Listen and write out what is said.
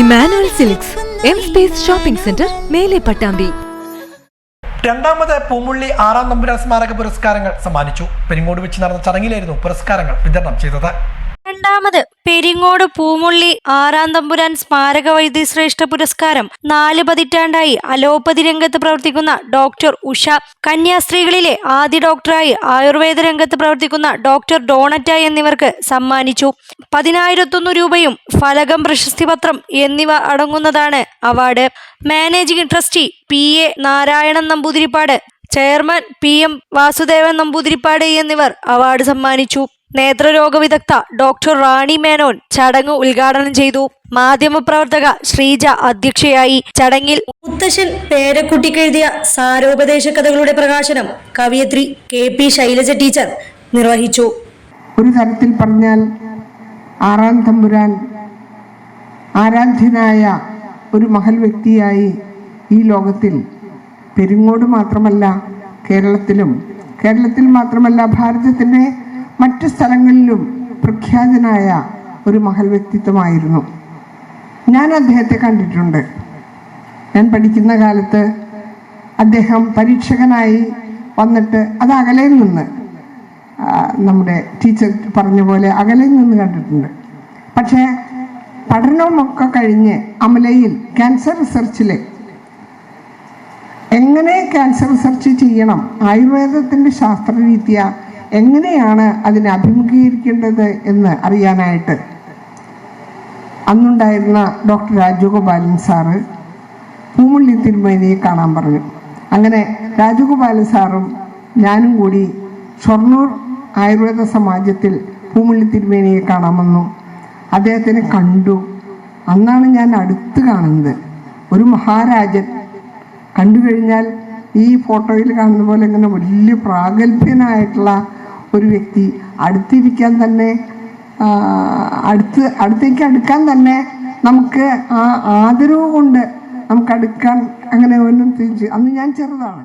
Emmanuel silks M space shopping centre മേലെ പട്ടാമ്പി. രണ്ടാമത് പൂമുള്ളി ആറാം നമ്പുരാൻ സ്മാരക പുരസ്കാരങ്ങൾ സമ്മാനിച്ചു. പെരിങ്ങോട് വെച്ച് നടന്ന ചടങ്ങിലായിരുന്നു പുരസ്കാരങ്ങൾ വിതരണം ചെയ്തത്. രണ്ടാമത് പെരിങ്ങോട് പൂമുള്ളി ആറാം തമ്പുരാൻ സ്മാരക വൈദ്യശ്രേഷ്ഠ പുരസ്കാരം നാല് പതിറ്റാണ്ടായി അലോപ്പതി രംഗത്ത് പ്രവർത്തിക്കുന്ന ഡോക്ടർ ഉഷ. കന്യാസ്ത്രീകളിലെ ആദ്യ ഡോക്ടറായി ആയുർവേദ രംഗത്ത് പ്രവർത്തിക്കുന്ന ഡോക്ടർ ഡോണറ്റ എന്നിവർക്ക് സമ്മാനിച്ചു. പതിനായിരത്തൊന്ന് രൂപയും ഫലകം പ്രശസ്തി പത്രം എന്നിവ അടങ്ങുന്നതാണ് award. Managing trustee P. A. Narayanan Namboodiripad chairman P M Vasudevan Namboodiripad എന്നിവർ അവാർഡ് സമ്മാനിച്ചു. നേത്രരോഗ വിദഗ്ധ ഡോക്ടർ റാണി മേനോൻ ചടങ്ങ് ഉദ്ഘാടനം ചെയ്തു. മാധ്യമപ്രവർത്തക ശ്രീജ അധ്യക്ഷയായി. ചടങ്ങിൽ മുത്തശ്ശൻ പേരക്കുട്ടിക്കെഴുതിയ സാരോപദേശ കഥകളുടെ പ്രകാശനം കവിയത്രി കെ പി ശൈലജ ടീച്ചർ നിർവഹിച്ചു. ഒരു തരത്തിൽ പറഞ്ഞാൽ ആറാം തമ്പുരാൻ ആരാധ്യനായ ഒരു മഹൽ വ്യക്തിയായി ഈ ലോകത്തിൽ പെരിങ്ങോട് മാത്രമല്ല കേരളത്തിലും കേരളത്തിൽ മാത്രമല്ല ഭാരതത്തിന്റെ മറ്റു സ്ഥലങ്ങളിലും പ്രഖ്യാതനായ ഒരു മഹൽ വ്യക്തിത്വമായിരുന്നു. ഞാൻ അദ്ദേഹത്തെ കണ്ടിട്ടുണ്ട്. ഞാൻ പഠിക്കുന്ന കാലത്ത് അദ്ദേഹം പരീക്ഷകനായി വന്നിട്ട് അത് അകലെ നിന്ന് നമ്മുടെ ടീച്ചർ പറഞ്ഞ പോലെ അകലെ നിന്ന് കണ്ടിട്ടുണ്ട്. പക്ഷേ പഠനമൊക്കെ കഴിഞ്ഞ് അമലയിൽ ക്യാൻസർ റിസർച്ചിൽ എങ്ങനെ ക്യാൻസർ റിസർച്ച് ചെയ്യണം? ആയുർവേദത്തിന്റെ ശാസ്ത്രരീത്യ എങ്ങനെയാണ് അതിനെ അഭിമുഖീകരിക്കേണ്ടത് എന്ന് അറിയാനായിട്ട് അന്നുണ്ടായിരുന്ന ഡോക്ടർ രാജഗോപാലൻ സാറ് പൂമുള്ളി തിരുമേനിയെ കാണാൻ പറഞ്ഞു. അങ്ങനെ രാജഗോപാലൻ സാറും ഞാനും കൂടി ഷൊർണൂർ ആയുർവേദ സമാജത്തിൽ പൂമുള്ളി തിരുമേനിയെ കാണാൻ വന്നു. അദ്ദേഹത്തിനെ കണ്ടു. അന്നാണ് ഞാൻ അടുത്ത് കാണുന്നത്. ഒരു മഹാരാജൻ കണ്ടു കഴിഞ്ഞാൽ ഈ ഫോട്ടോയിൽ കാണുന്ന പോലെ ഇങ്ങനെ വലിയ പ്രാഗൽഭ്യനായിട്ടുള്ള ഒരു വ്യക്തി അടുത്തിരിക്കാൻ തന്നെ അടുത്ത് അടുത്തേക്ക് അടുക്കാൻ തന്നെ നമുക്ക് ആ ആദരവ് കൊണ്ട് നമുക്ക് അടുക്കാൻ അങ്ങനെ ഒന്നും തിരിച്ച്. അന്ന് ഞാൻ ചെറുതാണ്.